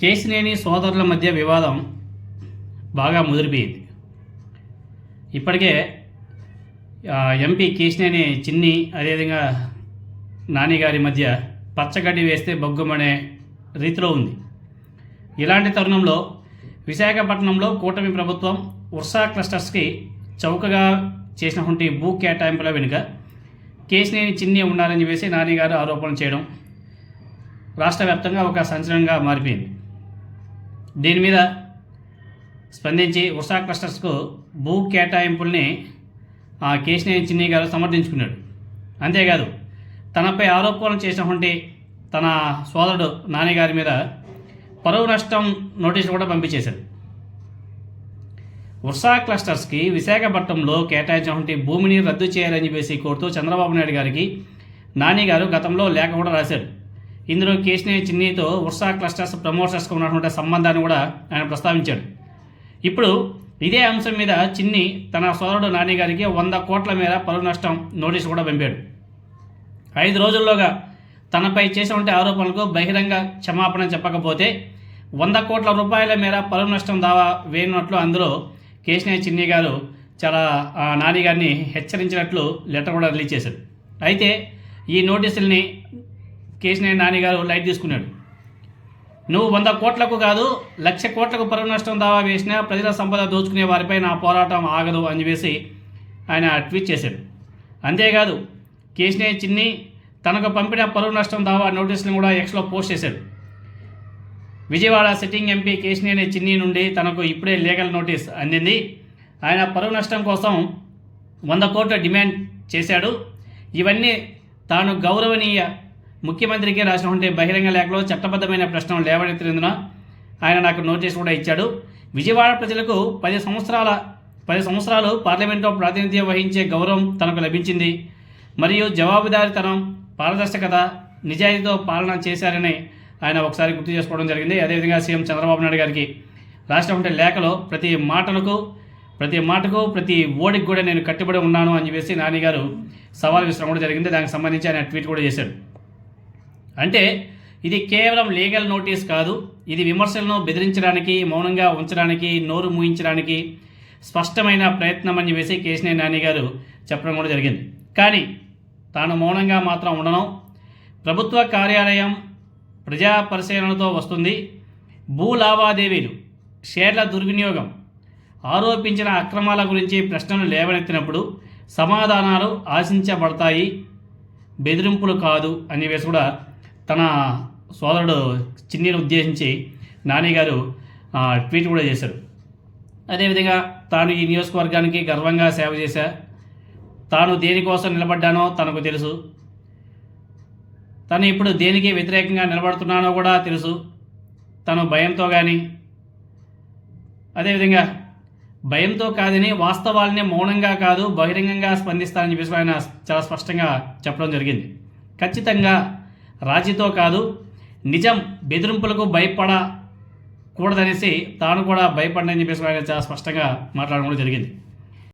కేసినేని సోదరుల మధ్య వివాదం బాగా ముదిరిపోయింది. ఇప్పటికే ఎంపీ కేసినేని చిన్ని అదేవిధంగా నాని గారి మధ్య పచ్చగడ్డి వేస్తే బొగ్గుమనే రీతిలో ఉంది. ఇలాంటి తరుణంలో విశాఖపట్నంలో కూటమి ప్రభుత్వం ఉర్సా క్లస్టర్స్కి చౌకగా చేసినటువంటి భూ కేటాయింపుల వెనుక కేసినేని చిన్ని ఉన్నారని చెప్పేసి నాని గారు ఆరోపణలు చేయడం రాష్ట్ర వ్యాప్తంగా ఒక సంచలనంగా మారిపోయింది. దీని మీద స్పందించి ఉషా క్లస్టర్స్కు భూ కేటాయింపుల్ని ఆ కేశినేని చిన్ని గారు సమర్థించుకున్నాడు. అంతేకాదు తనపై ఆరోపణలు చేసినటువంటి తన సోదరుడు నాని గారి మీద పరువు నష్టం నోటీసులు కూడా పంపించేశాడు. ఉర్సా క్లస్టర్స్కి విశాఖపట్నంలో కేటాయించినటువంటి భూమిని రద్దు చేయాలని చెప్పేసి కోరుతూ చంద్రబాబు నాయుడు గారికి నాని గారు గతంలో లేఖ కూడా రాశారు. ఇందులో కేశినేని చిన్నీతో ఉర్సా క్లస్టర్స్ ప్రమోటర్స్కి ఉన్నటువంటి సంబంధాన్ని కూడా ఆయన ప్రస్తావించాడు. ఇప్పుడు ఇదే అంశం మీద చిన్ని తన సోదరుడు నాని గారికి వంద కోట్ల మేర పరువు నష్టం నోటీసు కూడా పంపాడు. ఐదు రోజుల్లోగా తనపై చేసినటువంటి ఆరోపణలకు బహిరంగ క్షమాపణ చెప్పకపోతే వంద కోట్ల రూపాయల మేర పరువు నష్టం దావా వేయనున్నట్లు అందులో కేశినేని చిన్ని గారు చాలా ఆ, నాని గారిని హెచ్చరించినట్లు లెటర్ కూడా రిలీజ్ చేశారు. అయితే ఈ నోటీసుల్ని కేశినే నాని గారు లైట్ తీసుకున్నాడు. నువ్వు వంద కోట్లకు కాదు లక్ష కోట్లకు పరువు నష్టం దావా వేసినా ప్రజల సంపద దోచుకునే వారిపై నా పోరాటం ఆగదు అని చెప్పేసి ఆయన ట్వీట్ చేశాడు. అంతేకాదు కేశినేని చిన్ని తనకు పంపిన పరువు నష్టం దావా నోటీసులను కూడా ఎక్స్లో పోస్ట్ చేశాడు. విజయవాడ సిట్టింగ్ ఎంపీ కేశినేని చిన్ని నుండి తనకు ఇప్పుడే లీగల్ నోటీస్ అందింది. ఆయన పరువు నష్టం కోసం వంద కోట్ల డిమాండ్ చేశాడు. ఇవన్నీ తాను గౌరవనీయ ముఖ్యమంత్రికి రాసినటువంటి బహిరంగ లేఖలో చట్టబద్ధమైన ప్రశ్నలు లేవనెత్తినందున ఆయన నాకు నోటీస్ కూడా ఇచ్చాడు. విజయవాడ ప్రజలకు పది సంవత్సరాల పది సంవత్సరాలు పార్లమెంట్లో ప్రాతినిధ్యం వహించే గౌరవం తనకు లభించింది. మరియు జవాబుదారితనం పారదర్శకత నిజాయితీతో పాలన చేశారని ఆయన ఒకసారి గుర్తు చేసుకోవడం జరిగింది. అదేవిధంగా సీఎం చంద్రబాబు నాయుడు గారికి రాసినటువంటి లేఖలో ప్రతి మాటలకు ప్రతి మాటకు ప్రతి ఓడికి కూడా నేను కట్టుబడి ఉన్నాను అని చెప్పేసి నాని గారు సవాల్ విసరడం కూడా జరిగింది. దానికి సంబంధించి ఆయన ట్వీట్ కూడా చేశాడు. అంటే ఇది కేవలం లీగల్ నోటీస్ కాదు ఇది విమర్శలను బెదిరించడానికి మౌనంగా ఉంచడానికి నోరు మూయించడానికి స్పష్టమైన ప్రయత్నం అని వేసి కేశినే నాని గారు చెప్పడం కూడా జరిగింది. కానీ తాను మౌనంగా మాత్రం ఉండను. ప్రభుత్వ కార్యాలయం ప్రజా పరిశీలనతో వస్తుంది. భూ లావాదేవీలు షేర్ల దుర్వినియోగం ఆరోపించిన అక్రమాల గురించి ప్రశ్నలు లేవనెత్తినప్పుడు సమాధానాలు ఆశించబడతాయి. బెదిరింపులు కాదు అని వేసి కూడా తన సోదరుడు చిన్నీని ఉద్దేశించి నాని గారు ట్వీట్ కూడా చేశారు. అదేవిధంగా తాను ఈ నియోజకవర్గానికి గర్వంగా సేవ చేశా. తాను దేనికోసం నిలబడ్డానో తనకు తెలుసు. తను ఇప్పుడు దేనికి వ్యతిరేకంగా నిలబడుతున్నానో కూడా తెలుసు. తను భయంతో కానీ అదేవిధంగా భయంతో కాదని వాస్తవాల్ని మౌనంగా కాదు బహిరంగంగా స్పందిస్తానని చెప్పేసి ఆయన చాలా స్పష్టంగా చెప్పడం జరిగింది. ఖచ్చితంగా రాజీతో కాదు నిజం బెదిరింపులకు భయపడకూడదనేసి తాను కూడా భయపడనని చెప్పేసి ఆయన చాలా స్పష్టంగా మాట్లాడడం కూడా జరిగింది.